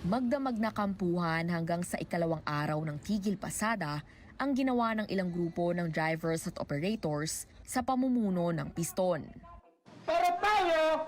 Magdamag na kampuhan hanggang sa ikalawang araw ng tigil pasada ang ginawa ng ilang grupo ng drivers at operators sa pamumuno ng piston. Pero tayo,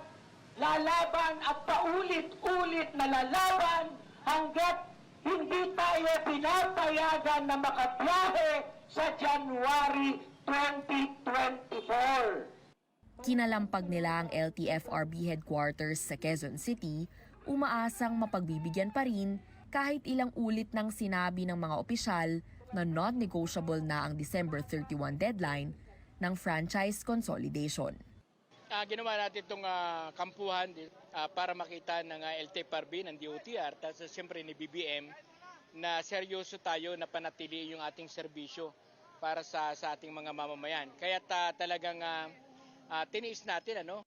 lalaban at paulit-ulit na lalaban hanggat hindi tayo pinapayagan na makabiyahe sa January 2024. Kinalampag nila ang LTFRB headquarters sa Quezon City, umaasang mapagbibigyan pa rin kahit ilang ulit ng sinabi ng mga opisyal na non-negotiable na ang December 31 deadline ng franchise consolidation. Ah, ginawa natin itong ah, kampuhan ah, para makita ng uh, LTFRB, ng DOTR, at uh, siyempre ni BBM na seryoso tayo na panatili yung ating serbisyo para sa, sa ating mga mamamayan. Kaya ta, talagang ah, ah, tiniis natin ano,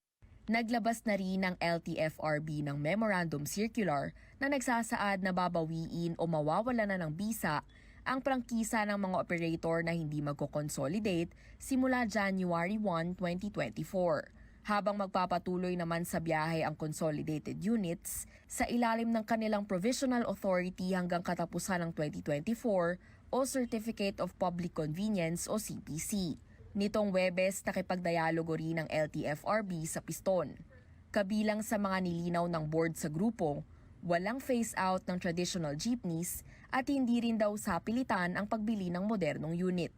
Naglabas na rin ng LTFRB ng memorandum circular na nagsasaad na babawiin o mawawala na ng bisa ang prangkisa ng mga operator na hindi magko-consolidate simula January 1, 2024. Habang magpapatuloy naman sa biyahe ang consolidated units sa ilalim ng kanilang provisional authority hanggang katapusan ng 2024 o Certificate of Public Convenience o CPC. Nitong Webes, nakipagdialogo rin ng LTFRB sa piston. Kabilang sa mga nilinaw ng board sa grupo, walang phase-out ng traditional jeepneys at hindi rin daw sa pilitan ang pagbili ng modernong unit.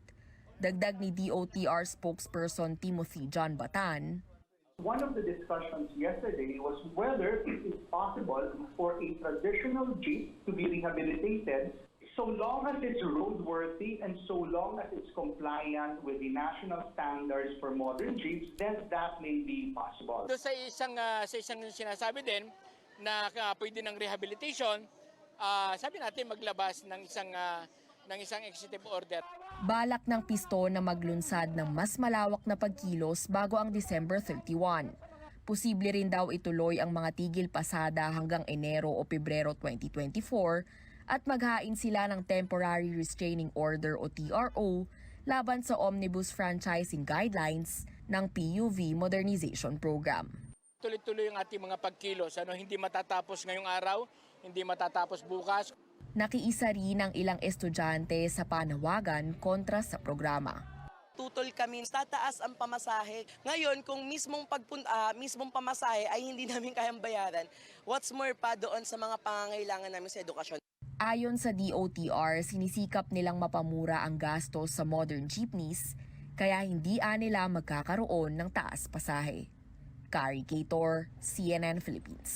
Dagdag ni DOTR spokesperson Timothy John Batan, One of the discussions yesterday was whether it is possible for a traditional Jeep to be rehabilitated so long as it's roadworthy and so long as it's compliant with the national standards for modern Jeeps, then that may be possible. Doon sa isang ah, sa isang sinasabi din na ah, pwede ng rehabilitation, ah, sabi natin maglabas ng isang ah, ng isang executive order. balak ng piston na maglunsad ng mas malawak na pagkilos bago ang December 31. Posible rin daw ituloy ang mga tigil pasada hanggang Enero o Pebrero 2024 at maghain sila ng Temporary Restraining Order o TRO laban sa Omnibus Franchising Guidelines ng PUV Modernization Program. Tuloy-tuloy ang ating mga pagkilos, ano hindi matatapos ngayong araw, hindi matatapos bukas. Nakiisa rin ang ilang estudyante sa panawagan kontra sa programa. tutol kami, tataas ang pamasahe. Ngayon, kung mismong pagpunta, ah, mismong pamasahe ay hindi namin kayang bayaran, what's more pa doon sa mga pangangailangan namin sa edukasyon? Ayon sa DOTR, sinisikap nilang mapamura ang gastos sa modern jeepneys kaya hindi nila magkakaroon ng taas pasahe. Kari Gator, CNN Philippines.